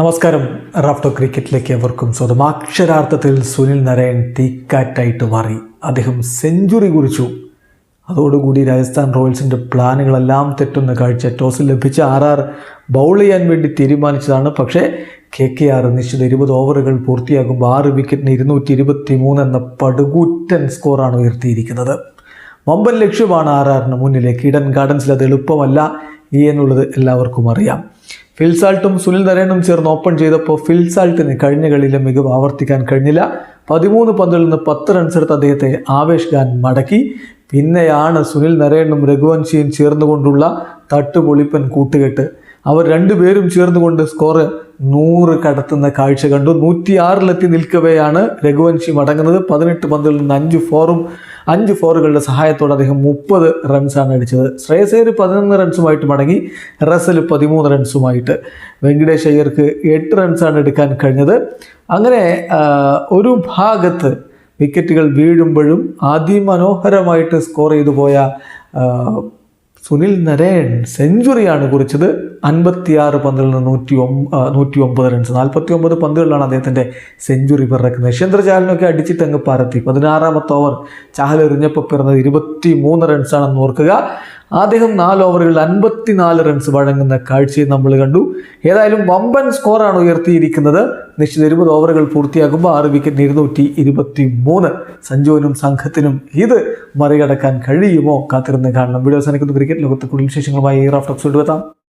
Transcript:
നമസ്കാരം. റാഫ്റ്റോ ക്രിക്കറ്റിലേക്ക് എവർക്കും സ്വന്തം അക്ഷരാർത്ഥത്തിൽ സുനിൽ നരയൻ തീക്കാറ്റായിട്ട് മാറി. അദ്ദേഹം സെഞ്ചുറി കുറിച്ചു. അതോടുകൂടി രാജസ്ഥാൻ റോയൽസിന്റെ പ്ലാനുകളെല്ലാം തെറ്റുന്ന കാഴ്ച ടോസ് ലഭിച്ച ആർ ആർ ബൗൾ ചെയ്യാൻ വേണ്ടി തീരുമാനിച്ചതാണ്. പക്ഷേ കെ കെ ആർ നിശ്ചിത ഇരുപത് ഓവറുകൾ പൂർത്തിയാകുമ്പോൾ ആറ് വിക്കറ്റിന് ഇരുന്നൂറ്റി ഇരുപത്തി മൂന്ന് എന്ന പടുകൂറ്റൻ സ്കോറാണ് ഉയർത്തിയിരിക്കുന്നത്. വമ്പൻ ലക്ഷ്യമാണ് ആർ ആറിന് മുന്നിലേക്ക്. ഈഡൻ ഗാർഡൻസിൽ അത് എളുപ്പമല്ല എന്നുള്ളത് എല്ലാവർക്കും അറിയാം. ഫിൽസാൾട്ടും സുനിൽ നരേനും ചേർന്ന് ഓപ്പൺ ചെയ്തപ്പോൾ ഫിൽസാൾട്ടിന് കഴിഞ്ഞ കളിയിലെ മികവ് ആവർത്തിക്കാൻ കഴിഞ്ഞില്ല. പതിമൂന്ന് പന്തിൽ നിന്ന് പത്ത് റൺസ് എടുത്ത അദ്ദേഹത്തെ ആവേശ് ഖാൻ മടക്കി. പിന്നെയാണ് സുനിൽ നരേനും രഘുവൻഷിയും ചേർന്നുകൊണ്ടുള്ള തട്ടുപൊളിപ്പൻ കൂട്ടുകെട്ട്. അവർ രണ്ടുപേരും ചേർന്നുകൊണ്ട് സ്കോർ നൂറ് കടത്തുന്ന കാഴ്ച കണ്ടു. നൂറ്റിയാറിലെത്തി നിൽക്കവെയാണ് രഘുവൻഷി മടങ്ങുന്നത്. പതിനെട്ട് പന്തിൽ നിന്ന് അഞ്ച് ഫോറും അഞ്ച് ഫോറുകളുടെ സഹായത്തോടെ അദ്ദേഹം മുപ്പത് റൺസാണ് അടിച്ചത്. ശ്രേയസേര് പതിനൊന്ന് റൺസുമായിട്ട് മടങ്ങി റസൽ പതിമൂന്ന് റൺസുമായിട്ട്. വെങ്കടേഷ് അയ്യർക്ക് എട്ട് റൺസാണ് എടുക്കാൻ കഴിഞ്ഞത്. അങ്ങനെ ഒരു ഭാഗത്ത് വിക്കറ്റുകൾ വീഴുമ്പോഴും അതിമനോഹരമായിട്ട് സ്കോർ ചെയ്തു പോയ സുനിൽ നരേൻ സെഞ്ചുറിയാണ് കുറിച്ചത്. അൻപത്തിയാറ് പന്തിൽ നിന്ന് നൂറ്റി നൂറ്റി ഒമ്പത് റൺസ് നാൽപ്പത്തി ഒമ്പത് പന്തുകളിലാണ് അദ്ദേഹത്തിന്റെ സെഞ്ചുറി പിറക്കുന്നത്. യശേന്ദ്ര ചാഹലിനൊക്കെ അടിച്ചിട്ട് അങ്ങ് പരത്തി. പതിനാറാമത്തെ ഓവർ ചാഹൽ എറിഞ്ഞപ്പോൾ പിറന്നത് ഇരുപത്തി മൂന്ന് റൺസാണെന്ന് ഓർക്കുക. അദ്ദേഹം നാല് ഓവറുകളിൽ അൻപത്തിനാല് റൺസ് വഴങ്ങുന്ന കാഴ്ചയും നമ്മൾ കണ്ടു. ഏതായാലും വമ്പൻ സ്കോറാണ് ഉയർത്തിയിരിക്കുന്നത്. നിശ്ചിത ഇരുപത് ഓവറുകൾ പൂർത്തിയാകുമ്പോൾ ആറ് വിക്കറ്റിന് ഇരുന്നൂറ്റി ഇരുപത്തി മൂന്ന് സഞ്ജുവിനും സംഘത്തിനും ഇത് മറികടക്കാൻ കഴിയുമോ? കാത്തിരുന്ന് കാണണം. വീഡിയോ അവസാനിക്കുന്ന. ക്രിക്കറ്റ് ലോകത്ത് കൂടുതൽ വിശേഷങ്ങളുമായി റാഫ്റ്റോക്സ് എത്താം.